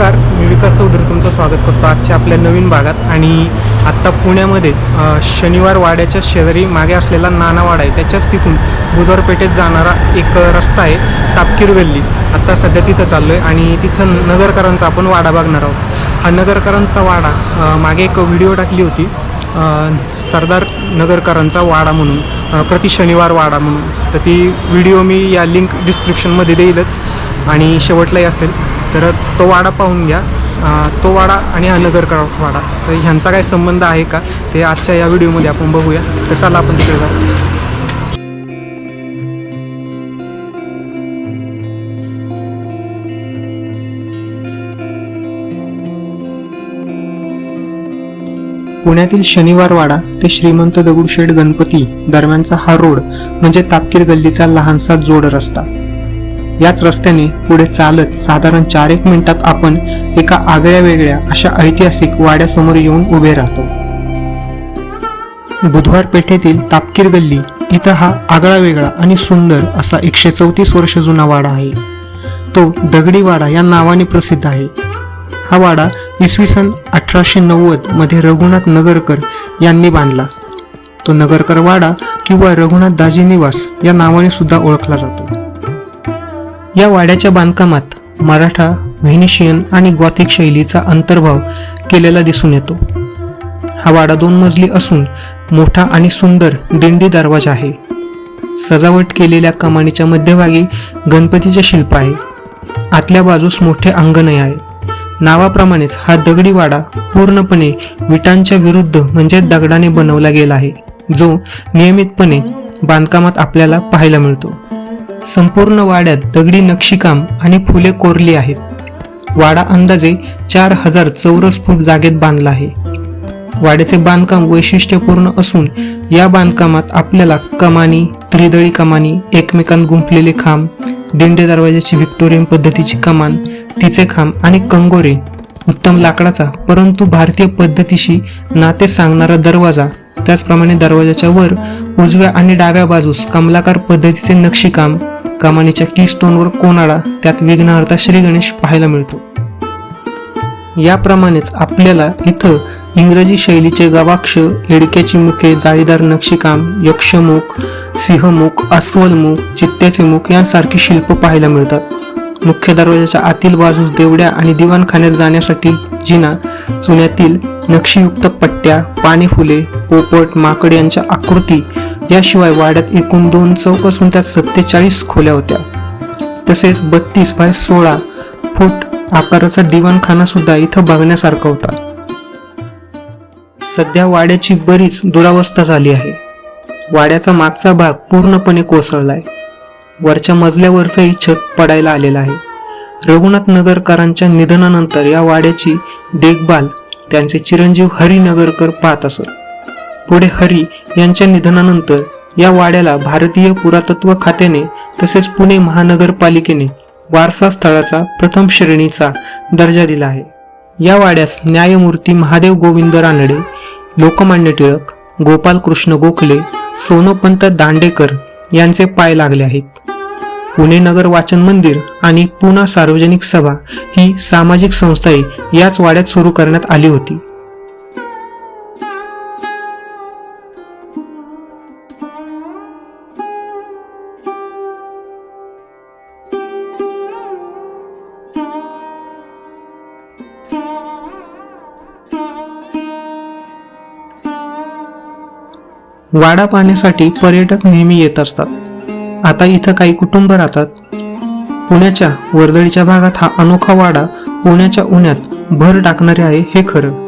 विकास चौधरी तुमचं स्वागत करतो आजच्या आपल्या नवीन भागात. आणि आत्ता पुण्यामध्ये शनिवार वाड्याच्या शेजारी मागे असलेला नाना वाडा आहे. त्याच्याच तिथून बुधवार पेठेत जाणारा एक रस्ता आहे तापकीर गल्ली. आत्ता सध्या तिथं चाललो आहे आणि तिथं नगरकरांचा आपण वाडा बघणार आहोत. हा नगरकरांचा वाडा मागे एक व्हिडिओ टाकली होती सरदार नगरकरांचा वाडा म्हणून प्रति शनिवार वाडा म्हणून. तर ती व्हिडिओ मी या लिंक डिस्क्रिप्शनमध्ये देईलच. आणि शेवटलाही असेल. तर तो वाडा पाहून घ्या. तो वाडा आणि हा नगरकर वाडा. तर ह्यांचा काय संबंध आहे का? ते आजच्या या व्हिडिओमध्ये आपण बघूया. तर चला आपण तिकडे जाऊ. पुण्यातील शनिवार वाडा ते श्रीमंत दगडूशेठ गणपती दरम्यानचा हा रोड म्हणजे तापकीर गल्लीचा लहानसा जोड रस्ता. याच रस्त्याने पुढे चालत साधारण चार एक मिनिटात आपण एका आगळ्या वेगळ्या अशा ऐतिहासिक वाड्यासमोर येऊन उभे राहतो. बुधवार पेठेतील तापकीर गल्ली इथं हा आगळा वेगळा आणि सुंदर असा एकशे चौतीस वर्ष जुना वाडा आहे. तो दगडी वाडा या नावाने प्रसिद्ध आहे. हा वाडा इसवी सन अठराशे नव्वदमध्ये रघुनाथ नगरकर यांनी बांधला. तो नगरकर वाडा किंवा रघुनाथ दाजी निवास या नावाने सुद्धा ओळखला जातो. या वाड्याच्या बांधकामात मराठा व्हेनिशियन आणि गॉथिक शैलीचा अंतर्भाव केलेला दिसून येतो. हा वाडा दोन मजली असून मोठा आणि सुंदर दिंडी दरवाजा आहे. सजावट केलेल्या कमानीच्या मध्यभागी गणपतीचे शिल्प आहे. आतल्या बाजूस मोठे अंगणही आहे. नावाप्रमाणेच हा दगडी वाडा पूर्णपणे विटांच्या विरुद्ध म्हणजे दगडाने बनवला गेला आहे जो नियमितपणे बांधकामात आपल्याला पाहायला मिळतो. संपूर्ण वाड्यात दगडी नक्षीकाम आणि फुले कोरली आहेत. वाडा अंदाजे चार हजार चौरस फूट जागेत बांधला आहे. वाड्याचे बांधकाम वैशिष्ट्यपूर्ण असून या बांधकामात आपल्याला कमानी त्रिदळी कमानी एकमेकांत गुंफलेले खांब दिंडे दरवाजाची व्हिक्टोरियन पद्धतीची कमान तिचे खांब आणि कंगोरे उत्तम लाकडाचा परंतु भारतीय पद्धतीशी नाते सांगणारा दरवाजा त्याचप्रमाणे दरवाजाच्या वर उजव्या आणि डाव्या बाजूस कमलाकार पद्धतीचे नक्षीकाम कमानीच्या की स्टोनवर कोनाडा त्यात विघ्नहर्ता श्री गणेश पाहायला मिळतो. याप्रमाणेच आपल्याला इथं इंग्रजी शैलीचे गवाक्ष एडक्याची मुखे जाळीदार नक्षीकाम यक्षमुख सिंहमुख अस्वलमुख चित्त्याचे मुख यांसारखी शिल्प पाहायला मिळतात. मुख्य दरवाजाच्या आतील बाजूस देवड्या आणि दिवाणखान्यात जाण्यासाठी जिना चुन्यातील नक्षीयुक्त पट्ट्या पाने फुले पोपट माकड यांच्या आकृती याशिवाय वाड्यात एकूण दोन चौक असून त्यात सत्तेचाळीस खोल्या होत्या. तसेच बत्तीस बाय सोळा फूट आकाराचा दिवाणखाना सुद्धा इथं बघण्यासारखा होता. सध्या वाड्याची बरीच दुरावस्था झाली आहे. वाड्याचा मागचा भाग पूर्णपणे कोसळलाय. वरच्या मजल्यावरचंही छत पडायला आलेलं आहे. रघुनाथ नगरकरांच्या निधनानंतर या वाड्याची देखभाल त्यांचे चिरंजीव हरी नगरकर पाहत असत. पुढे हरी यांच्या निधनानंतर या वाड्याला भारतीय पुरातत्व खात्याने तसेच पुणे महानगरपालिकेने वारसा स्थळाचा प्रथम श्रेणीचा दर्जा दिला आहे. या वाड्यास न्यायमूर्ती महादेव गोविंद रानडे लोकमान्य टिळक गोपालकृष्ण गोखले सोनोपंत दांडेकर यांचे पाय लागले आहेत. पुणे नगर वाचन मंदिर आणि पुणा सार्वजनिक सभा ही सामाजिक संस्थाही याच वाड्यात सुरू करण्यात आली होती. वाडा पाहण्यासाठी पर्यटक नेहमी येत असतात. आता इथं काही कुटुंब राहतात. पुण्याच्या वर्दळीच्या भागात हा अनोखा वाडा पुण्याच्या उन्हात भर टाकणारे आहे हे खरं.